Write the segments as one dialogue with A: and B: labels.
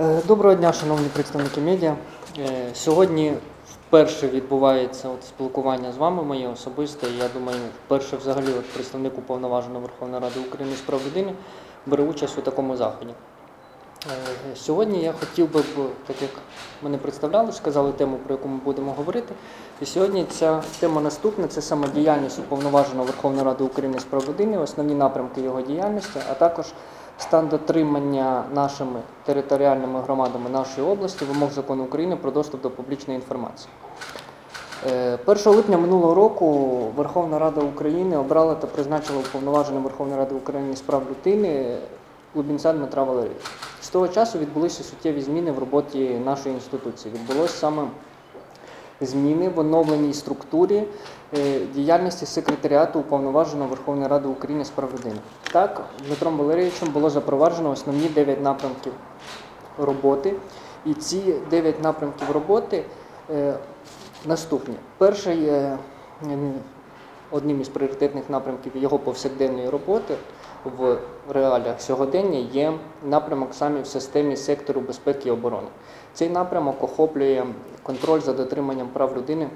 A: Е, Доброго дня, шановні представники медіа. Е, Сьогодні вперше відбувається от спілкування з вами, моє особисте. Я думаю, вперше взагалі от представник уповноваженого Верховної Ради України з прав людини бере участь у такому заході. Е, Сьогодні я хотів би, так як мене представляли, сказали тему, про яку ми будемо говорити. І сьогодні ця тема наступна це саме діяльність уповноваженого Верховної Ради України з прав людини, основні напрямки його діяльності, а також стан дотримання нашими територіальними громадами нашої області вимог закону України про доступ до публічної інформації. Е, 1 липня минулого року Верховна Рада України обрала та призначила уповноваженим Верховної Ради України з прав людини Лубінця Дмитра Валерійовича. З того часу відбулися суттєві зміни в роботі нашої інституції. Відбулося саме зміни в оновленій структурі е, діяльності секретаріату Уповноваженого Верховної Ради України з прав людини. Так, Дмитром Валерійовичем було запроваджено основні 9 напрямків роботи. І ці 9 напрямків роботи е, наступні. Перший е, одним із пріоритетних напрямків його повсякденної роботи в реаліях сьогодення є напрямок саме в системі сектору безпеки і оборони. Цей напрямок охоплює контроль за дотриманням прав людини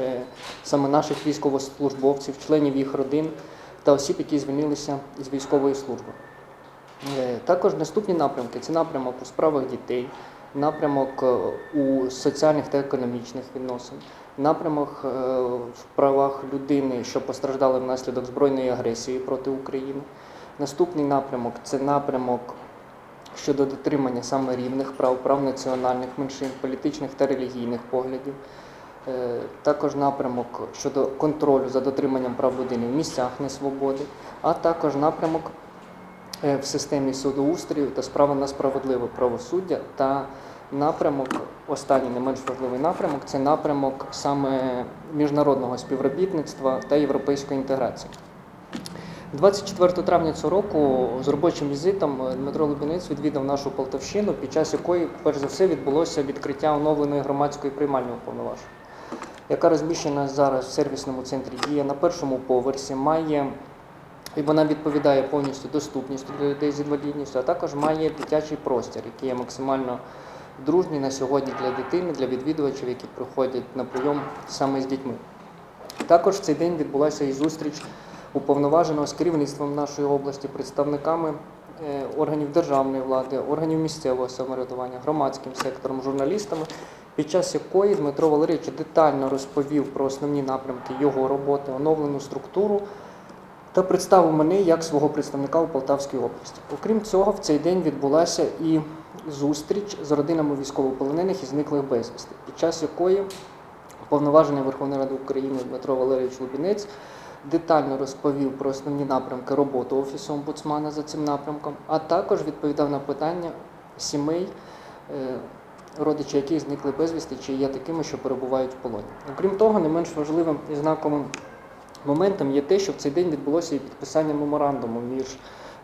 A: е, саме наших військовослужбовців, членів їх родин та осіб, які звільнилися з військової служби. Е, Також наступні напрямки це напрямок у справах дітей, напрямок е, у соціальних та економічних відносин, напрямок е, в правах людини, що постраждали внаслідок збройної агресії проти України. Наступний напрямок це напрямок щодо дотримання саме рівних прав, прав національних меншин, політичних та релігійних поглядів. Е, Також напрямок щодо контролю за дотриманням прав людини в місцях несвободи, а також напрямок е, в системі судоустрою та справа на справедливе правосуддя та напрямок, останній не менш важливий напрямок, це напрямок саме міжнародного співробітництва та європейської інтеграції. 24 травня цього року з робочим візитом Дмитро Лубінець відвідав нашу Полтавщину, під час якої, перш за все, відбулося відкриття оновленої громадської приймальної уповноваження, яка розміщена зараз в сервісному центрі дія на першому поверсі, має і вона відповідає повністю доступністю для людей з інвалідністю, а також має дитячий простір, який є максимально дружній на сьогодні для дитини, для відвідувачів, які приходять на прийом саме з дітьми. Також в цей день відбулася і зустріч уповноваженого з керівництвом нашої області, представниками е, органів державної влади, органів місцевого самоврядування, громадським сектором, журналістами, під час якої Дмитро Валерійович детально розповів про основні напрямки його роботи, оновлену структуру та представив мене як свого представника у Полтавській області. Окрім цього, в цей день відбулася і зустріч з родинами військовополонених і зниклих безвісти, під час якої уповноважений Верховної Ради України Дмитро Валерійович Лубінець детально розповів про основні напрямки роботи Офісу омбудсмана за цим напрямком, а також відповідав на питання сімей, е, родичі яких зникли безвісти, чи є такими, що перебувають в полоні. Окрім того, не менш важливим і знаковим моментом є те, що в цей день відбулося і підписання меморандуму між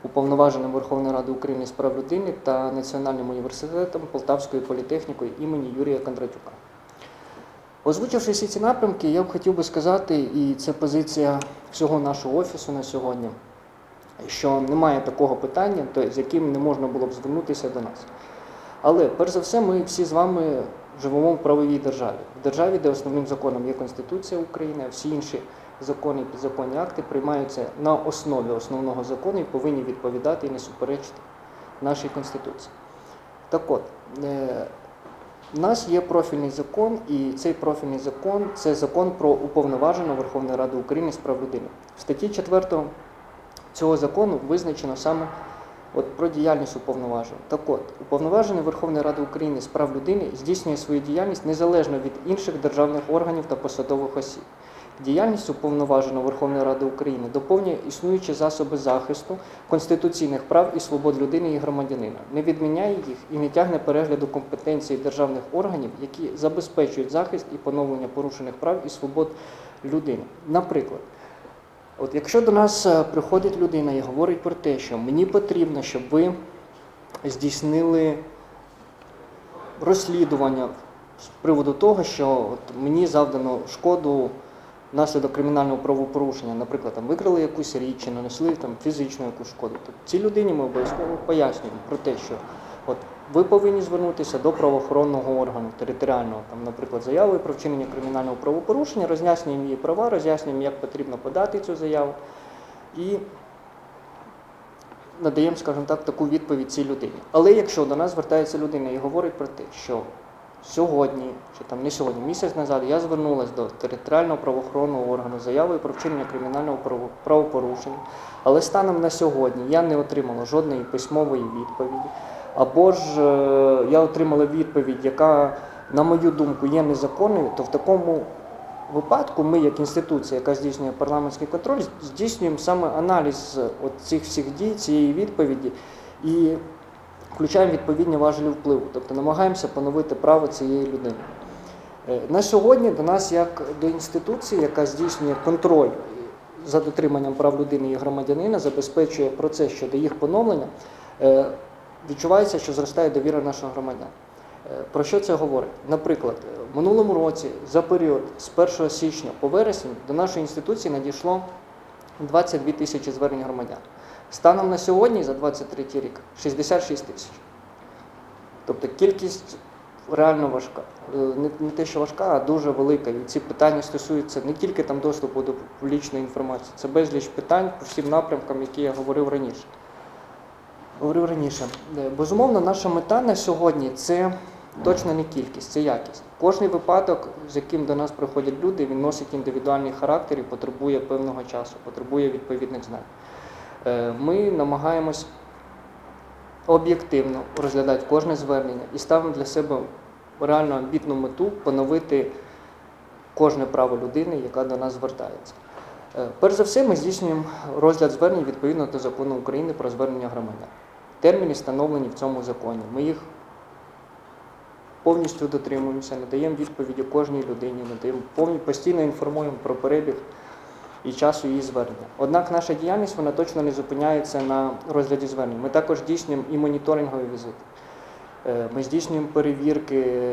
A: уповноваженим Верховної Ради України з прав людини та Національним університетом Полтавською політехнікою імені Юрія Кондратюка. Озвучивши всі ці напрямки, я б хотів би сказати, і це позиція всього нашого офісу на сьогодні, що немає такого питання, з яким не можна було б звернутися до нас. Але перш за все, ми всі з вами живемо в правовій державі, в державі, де основним законом є Конституція України, а всі інші закони і підзаконні акти приймаються на основі основного закону і повинні відповідати і не суперечити нашій Конституції. Так от, е, у нас є профільний закон, і цей профільний закон це закон про уповноважену Верховної Ради України з прав людини. В статті 4 цього закону визначено саме от, про діяльність уповноваженого. Так от, уповноважений Верховної Ради України з прав людини здійснює свою діяльність незалежно від інших державних органів та посадових осіб. Діяльність уповноваженого Верховної Ради України доповнює існуючі засоби захисту конституційних прав і свобод людини і громадянина, не відміняє їх і не тягне перегляду компетенції державних органів, які забезпечують захист і поновлення порушених прав і свобод людини. Наприклад, от якщо до нас е, приходить людина і говорить про те, що мені потрібно, щоб ви здійснили розслідування з приводу того, що от мені завдано шкоду внаслідок кримінального правопорушення, наприклад, там викрали якусь річ чи нанесли там фізичну якусь шкоду. То цій людині ми обов'язково пояснюємо про те, що от ви повинні звернутися до правоохоронного органу територіального, там, наприклад, заявою про вчинення кримінального правопорушення, роз'яснюємо її права, роз'яснюємо, як потрібно подати цю заяву. І надаємо, скажімо так, таку відповідь цій людині. Але якщо до нас звертається людина і говорить про те, що сьогодні, чи там не сьогодні, місяць назад я звернулася до територіального правоохоронного органу з заявою про вчинення кримінального право- правопорушення, але станом на сьогодні я не отримала жодної письмової відповіді, або ж е, я отримала відповідь, яка, на мою думку, є незаконною, то в такому випадку ми, як інституція, яка здійснює парламентський контроль, здійснюємо саме аналіз от цих всіх дій, цієї відповіді. І включаємо відповідні важелі впливу, тобто намагаємося поновити право цієї людини. Е, На сьогодні до нас, як до інституції, яка здійснює контроль за дотриманням прав людини і громадянина, забезпечує процес щодо їх поновлення, е, відчувається, що зростає довіра наших громадян. Е, Про що це говорить? Наприклад, в минулому році за період з 1 січня по вересень до нашої інституції надійшло 22 тисячі звернень громадян. Станом на сьогодні, за 23 рік, 66 тисяч. Тобто кількість реально важка. Е, Не, не те, що важка, а дуже велика. І ці питання стосуються не тільки там доступу до публічної інформації, це безліч питань по всім напрямкам, які я говорив раніше. Говорив раніше. Е, Безумовно, наша мета на сьогодні це точно не кількість, це якість. Кожний випадок, з яким до нас приходять люди, він носить індивідуальний характер і потребує певного часу, потребує відповідних знань. Е, Ми намагаємось об'єктивно розглядати кожне звернення і ставимо для себе реально амбітну мету поновити кожне право людини, яка до нас звертається. Е, Перш за все, ми здійснюємо розгляд звернень відповідно до закону України про звернення громадян. Терміни встановлені в цьому законі. Ми їх повністю дотримуємося, надаємо відповіді кожній людині, надаємо постійно інформуємо про перебіг і часу її звернення. Однак наша діяльність вона точно не зупиняється на розгляді звернень. Ми також здійснюємо і моніторингові візити. Е, Ми здійснюємо перевірки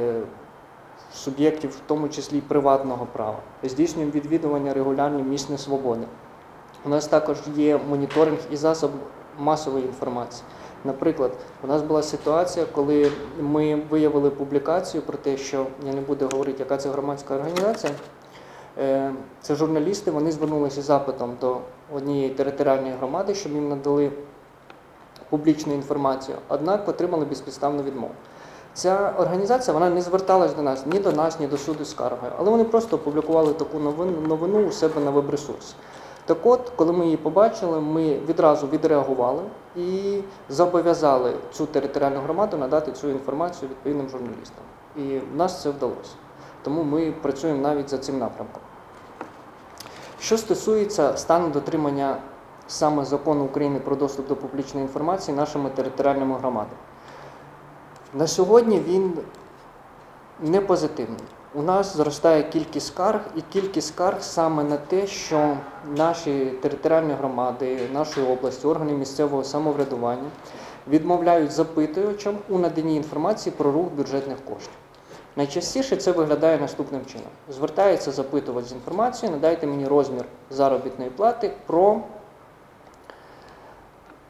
A: суб'єктів, в тому числі приватного права. Здійснюємо відвідування регулярні місць несвободи. У нас також є моніторинг і засоб масової інформації. Наприклад, у нас була ситуація, коли ми виявили публікацію про те, що я не буду говорити, яка це громадська організація. Е, Це журналісти, вони звернулися запитом до однієї територіальної громади, щоб їм надали публічну інформацію, однак отримали безпідставну відмову. Ця організація вона не зверталась до нас ні до нас, ні до суду скаргою, але вони просто опублікували таку новину, новину у себе на веб-ресурсі. Так от, коли ми її побачили, ми відразу відреагували і зобов'язали цю територіальну громаду надати цю інформацію відповідним журналістам. І в нас це вдалося. Тому ми працюємо навіть за цим напрямком. Що стосується стану дотримання саме закону України про доступ до публічної інформації нашими територіальними громадами. На сьогодні він не позитивний. У нас зростає кількість скарг, і кількість скарг саме на те, що наші територіальні громади, нашої області, органи місцевого самоврядування відмовляють запитуючам у наданні інформації про рух бюджетних коштів. Найчастіше це виглядає наступним чином: звертається запитувач з інформацією, надайте мені розмір заробітної плати про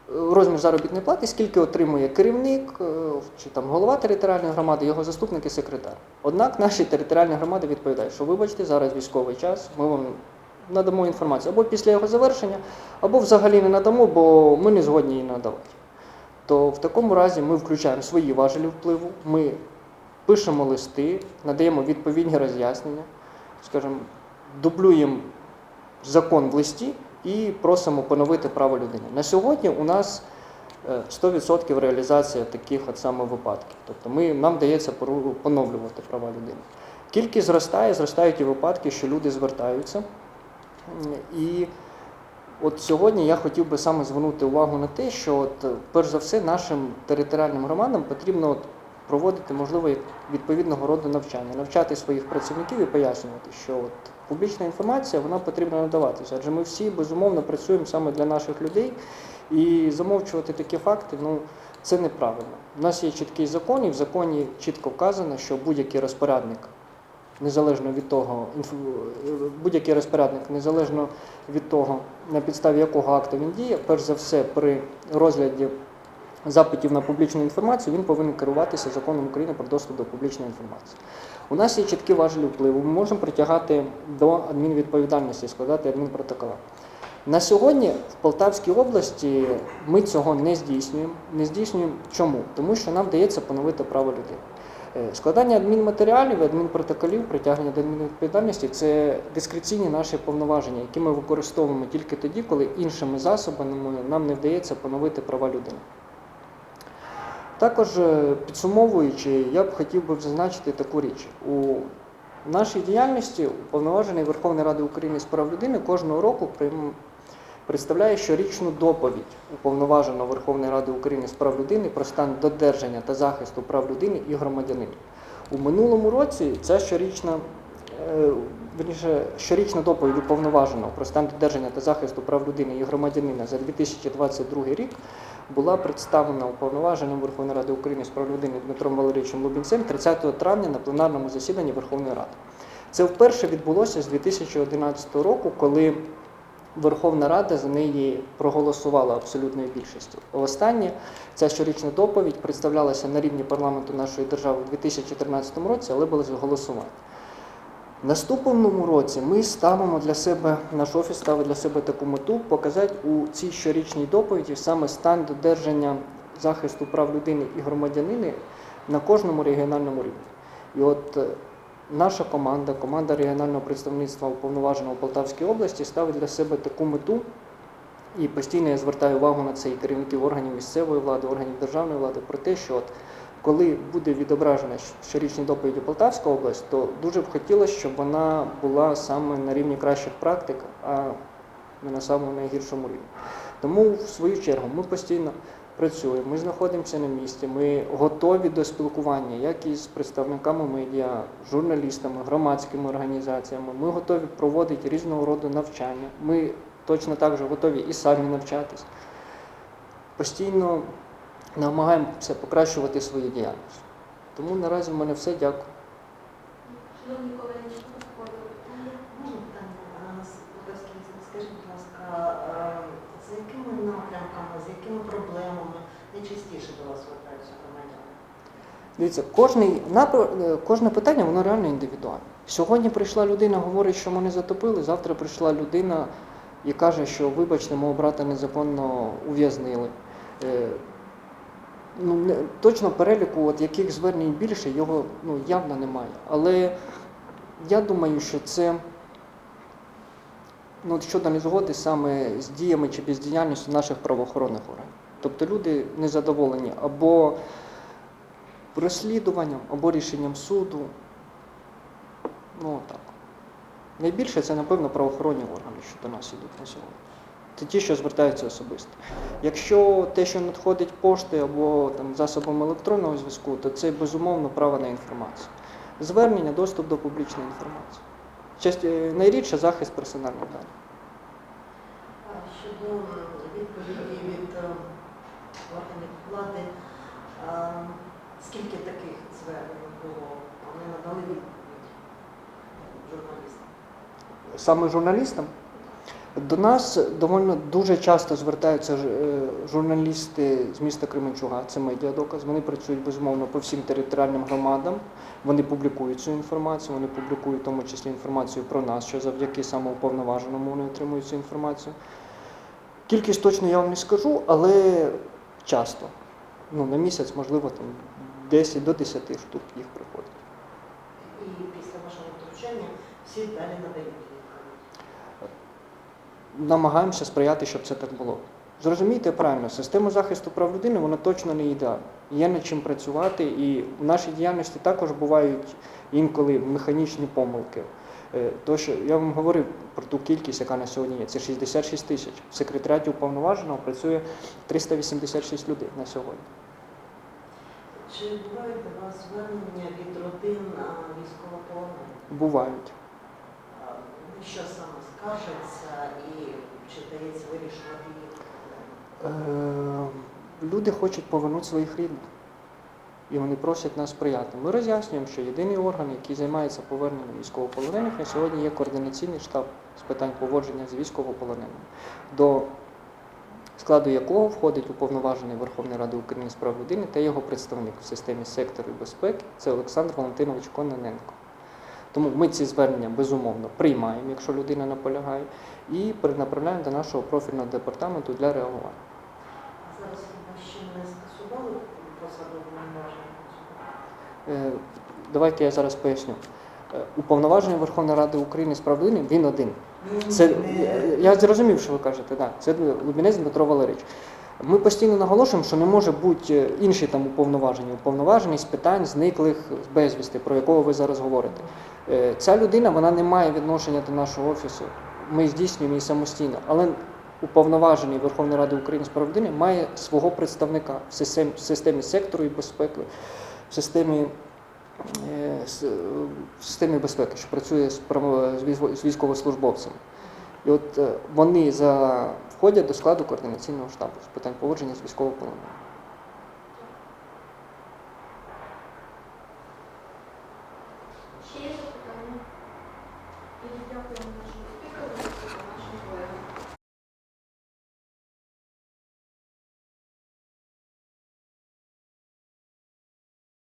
A: розмір заробітної плати, скільки отримує керівник е, чи там голова територіальної громади, його заступник і секретар. Однак наші територіальні громади відповідають, що вибачте, зараз військовий час, ми вам надамо інформацію або після його завершення, або взагалі не надамо, бо ми не згодні її надавати. То в такому разі ми включаємо свої важелі впливу, ми пишемо листи, надаємо відповідні роз'яснення, скажімо, дублюємо закон в листі і просимо поновити право людини. На сьогодні у нас е, 100% реалізація таких от саме випадків. Тобто ми, нам дається поновлювати права людини. Кількість зростає, зростають і випадки, що люди звертаються. І от сьогодні я хотів би саме звернути увагу на те, що от, е, перш за все нашим територіальним громадам потрібно от проводити, можливо, відповідного роду навчання, навчати своїх працівників і пояснювати, що от публічна інформація вона потрібна надаватися. Адже ми всі безумовно працюємо саме для наших людей, і замовчувати такі факти ну, це неправильно. У нас є чіткий закон, і в законі чітко вказано, що будь-який розпорядник. Незалежно від того, будь-який розпорядник, незалежно від того, на підставі якого акту він діє, перш за все, при розгляді запитів на публічну інформацію, він повинен керуватися законом України про доступ до публічної інформації. У нас є чіткі важелі впливу. Ми можемо притягати до адмінвідповідальності, складати адмінпротоколи. На сьогодні в Полтавській області ми цього не здійснюємо. Не здійснюємо чому? Тому що нам вдається поновити право людини. Е, Складання адмінматеріалів, адмінпротоколів, притягнення до адмінвідповідальності це дискреційні наші повноваження, які ми використовуємо тільки тоді, коли іншими засобами нам не вдається поновити права людини. Також е, підсумовуючи, я б хотів би зазначити таку річ. У нашій діяльності уповноважений Верховної Ради України з прав людини кожного року представляє щорічну доповідь уповноваженого Верховної Ради України з прав людини про стан додержання та захисту прав людини і громадянина. У минулому році ця щорічна, е, верніше, щорічна доповідь уповноваженого про стан додержання та захисту прав людини і громадянина за 2022 рік була представлена уповноваженим Верховної Ради України з прав людини Дмитром Валерійовичем Лубінцем 30 травня на пленарному засіданні Верховної Ради. Це вперше відбулося з 2011 року, коли Верховна Рада за неї проголосувала абсолютною більшістю. Останнє ця щорічна доповідь представлялася на рівні парламенту нашої держави у 2014 році, але була голосування. Наступному році ми ставимо для себе, наш офіс ставить для себе таку мету показати у цій щорічній доповіді саме стан додержання захисту прав людини і громадянини на кожному регіональному рівні. І от е, наша команда, команда регіонального представництва уповноваженого Полтавської області ставить для себе таку мету. І постійно я звертаю увагу на це і керівників органів місцевої влади, органів державної влади про те, що от коли буде відображена щорічні доповіді Полтавська область, то дуже б хотілося, щоб вона була саме на рівні кращих практик, а не на самому найгіршому рівні. Тому, в свою чергу, ми постійно працюємо, ми знаходимося на місці, ми готові до спілкування, як із представниками медіа, журналістами, громадськими організаціями. Ми готові проводити різного роду навчання. Ми точно так же готові і самі навчатись. Постійно намагаємося покращувати свою діяльність. Тому наразі в мене все. Дякую.
B: Шановні колеги, чи входили?
C: Можна питання? Скажіть, будь ласка, за якими напрямками, з якими проблемами найчастіше до вас звертаються громадяни?
A: Дивіться, кожний напр- е, кожне питання воно реально індивідуальне. Сьогодні прийшла людина, говорить, що мене затопили. Завтра прийшла людина і каже, що вибачте, мого брата незаконно ув'язнили. Ну, точно переліку, от яких звернень більше, його ну, явно немає. Але я думаю, що це ну, щодо незгоди саме з діями чи бездіяльністю наших правоохоронних органів. Тобто люди незадоволені або розслідуванням, або рішенням суду. Ну так. Найбільше це, напевно, правоохоронні органи, що до нас ідуть на сьогодні. Це ті, що звертаються особисто. Якщо те, що надходить пошти або там, засобами електронного зв'язку, то це безумовно право на інформацію. Звернення, доступ до публічної інформації. Часті- найрідше захист персональних даних.
C: Щодо відповіді від е, органів влади, скільки таких звернень було? Вони надали відповідь журналістам?
A: Саме журналістам. До нас довольно дуже часто звертаються е, журналісти з міста Кременчуга, це медіадоказ. Вони працюють безумовно по всім територіальним громадам. Вони публікують цю інформацію, вони публікують в тому числі інформацію про нас, що завдяки самоуповноваженому вони отримують цю інформацію. Кількість точно я вам не скажу, але часто. Ну, на місяць, можливо, там 10 до 10 штук їх приходить.
C: І після вашого втручання всі далі надають.
A: Намагаємося сприяти, щоб це так було. Зрозумійте правильно, система захисту прав людини вона точно не ідеальна. Є над чим працювати, і в нашій діяльності також бувають інколи механічні помилки. Е, То, що я вам говорив про ту кількість, яка на сьогодні є, це 66 тисяч. В секретаріаті уповноваженого працює 386 людей на сьогодні.
C: Чи бувають до вас звернення від родин військовополонених?
A: Бувають.
C: Що саме скаржаться і чи вдається вирішувати їх?
A: Е, Люди хочуть повернути своїх рідних. І вони просять нас сприяти. Ми роз'яснюємо, що єдиний орган, який займається поверненням військовополонених, на сьогодні є координаційний штаб з питань поводження з військовополоненими. До складу якого входить уповноважений Верховної Ради України з прав людини та його представник в системі сектору безпеки, це Олександр Валентинович Кононенко. Тому ми ці звернення безумовно приймаємо, якщо людина наполягає, і перенаправляємо до нашого профільного департаменту для реагування.
C: Зараз ще не скасували посаду
A: Е. Давайте я зараз поясню. Е, Уповноважений Верховної Ради України з прав людини він один. Це я зрозумів, що ви кажете. Так, це Лубінець Дмитро Валерійович. Ми постійно наголошуємо, що не може бути інші там уповноважені, уповноважені з питань зниклих безвісти, про якого ви зараз говорите. Е, Ця людина вона не має відношення до нашого офісу. Ми здійснюємо її самостійно, але уповноважений Верховної Ради України з прав має свого представника в системі, в системі сектору і безпеки, в системі. е, В системі безпеки, що працює з військовослужбовцями. І от е, вони за, входять до складу координаційного штабу з питань поводження з військовополоненими.